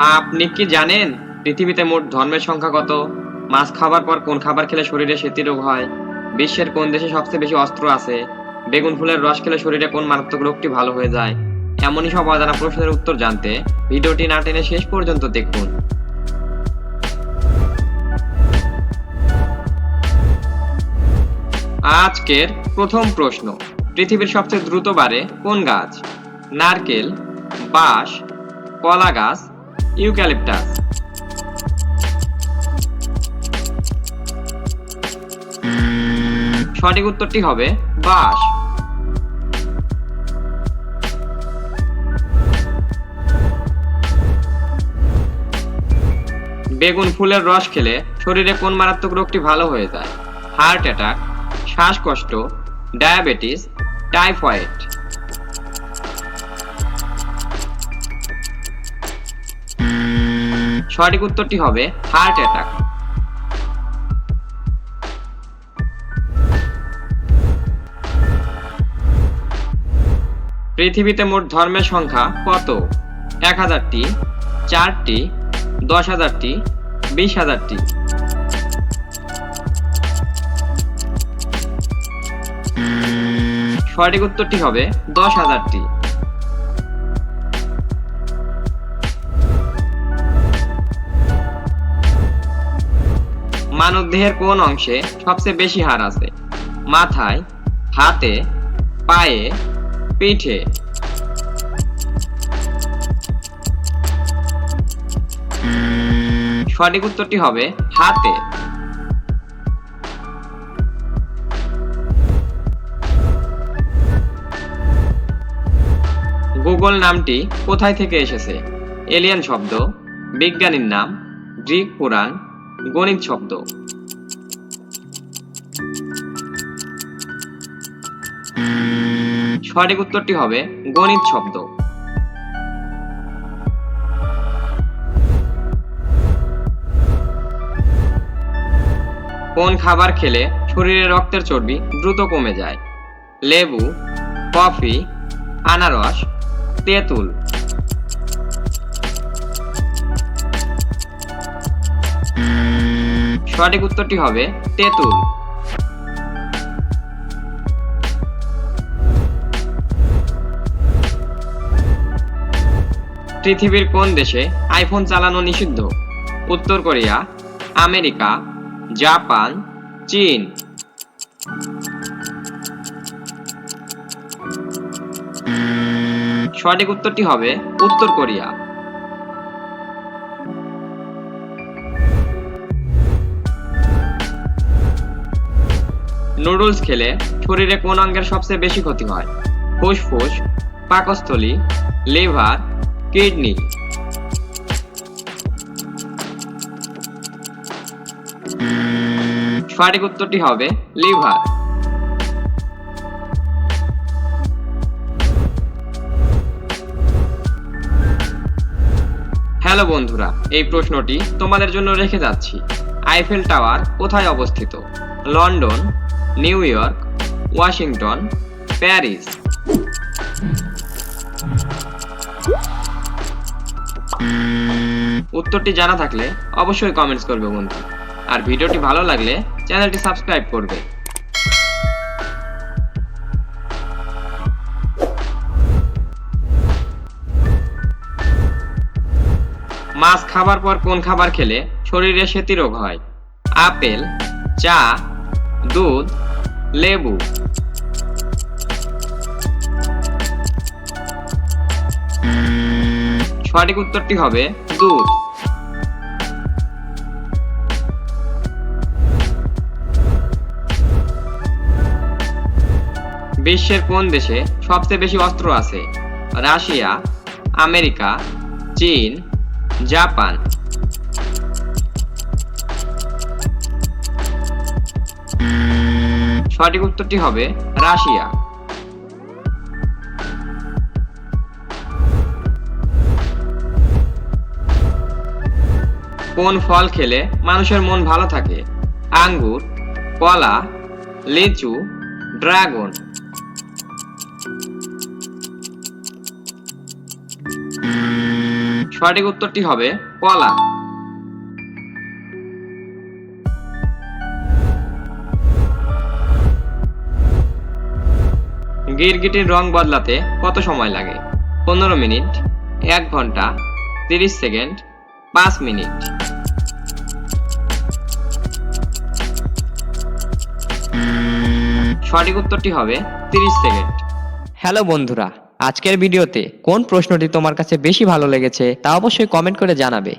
আপনি কি জানেন পৃথিবীতে মোট ধর্মের সংখ্যা কত? মাছ খাবার পর কোন খাবার খেলে শরীরে সেতি রোগ হয়? বিশ্বের কোন দেশে সবচেয়ে বেশি অস্ত্র আছে? বেগুন ফুলের রস খেলে শরীরে কোন মারাত্মক রোগটি ভালো হয়ে যায়? এমনই সব অজানা প্রশ্নের উত্তর জানতে ভিডিওটি না টেনে শেষ পর্যন্ত দেখুন। আজকের প্রথম প্রশ্ন, পৃথিবীর সবচেয়ে দ্রুত বাড়ে কোন গাছ? নারকেল, বাঁশ, কলা গাছ ইউক্যালিপটাস। সঠিক উত্তরটি হবে বাঁশ। বেগুন ফুলের রস খেলে শরীরে কোন মারাত্মক রোগটি ভালো হয়ে যায়? হার্ট অ্যাটাক, শ্বাসকষ্ট, ডায়াবেটিস, টাইফয়েড। সঠিক উত্তরটি হবে হার্ট অ্যাটাক পৃথিবীতে মোট ধর্মের সংখ্যা কত? এক হাজারটি, চারটি, দশ হাজারটি, বিশ হাজারটি। সঠিক উত্তরটি হবে দশ হাজারটি। মানব দেহের কোন অংশে সবচেয়ে বেশি হাড় আছে? মাথায়, হাতে, পায়ে, পিঠে। সঠিক উত্তরটি হবে হাতে। গুগল নামটি কোথায় থেকে এসেছে? এলিয়ান শব্দ, বিজ্ঞানীর নাম, গ্রিক পুরাণ গণিত শব্দ সঠিক উত্তরটি হবে গণিত শব্দ। কোন খাবার খেলে শরীরে রক্তের চর্বি দ্রুত কমে যায়? লেবু, কফি, আনারস, তেঁতুল। সঠিক উত্তরটি হবে তেঁতুল। পৃথিবীর কোন দেশে আইফোন চালানো নিষিদ্ধ? উত্তর কোরিয়া, আমেরিকা, জাপান, চীন। সঠিক উত্তরটি হবে উত্তর কোরিয়া। নুডলস খেলে শরীরে কোন অঙ্গের সবচেয়ে বেশি ক্ষতি হয়? ফুসফুস, পাকস্থলী, লিভার, কিডনি। সঠিক উত্তরটি হবে লিভার। হ্যালো বন্ধুরা, এই প্রশ্নটি তোমাদের জন্য রেখে যাচ্ছি। আইফেল টাওয়ার কোথায় অবস্থিত? London New York, Washington, Paris. উত্তরটি জানা থাকলে অবশ্যই কমেন্টস করবে বন্ধু। আর ভিডিওটি ভালো লাগলে চ্যানেলটি সাবস্ক্রাইব করবে। মাছ খাবার পর কোন খাবার খেলে শরীরে সেতি রোগ হয়? আপেল, চা, দুধ লেবু। সঠিক উত্তরটি হবে দুধ। বিশ্বের কোন দেশে সবচেয়ে বেশি অস্ত্র আছে? রাশিয়া, আমেরিকা, চীন, জাপান। সঠিক উত্তরটি হবে রাশিয়া। কোন ফল খেলে মানুষের মন ভালো থাকে? আঙ্গুর, কলা, লিচু, ড্রাগন। সঠিক উত্তরটি হবে কলা। গিরগিটির রং বদলাতে কত সময় লাগে? পনেরো মিনিট, এক ঘণ্টা, তিরিশ সেকেন্ড, পাঁচ মিনিট। সঠিক উত্তরটি হবে তিরিশ সেকেন্ড। হ্যালো বন্ধুরা, আজকের ভিডিওতে কোন প্রশ্নটি তোমার কাছে বেশি ভালো লেগেছে তা অবশ্যই কমেন্ট করে জানাবে।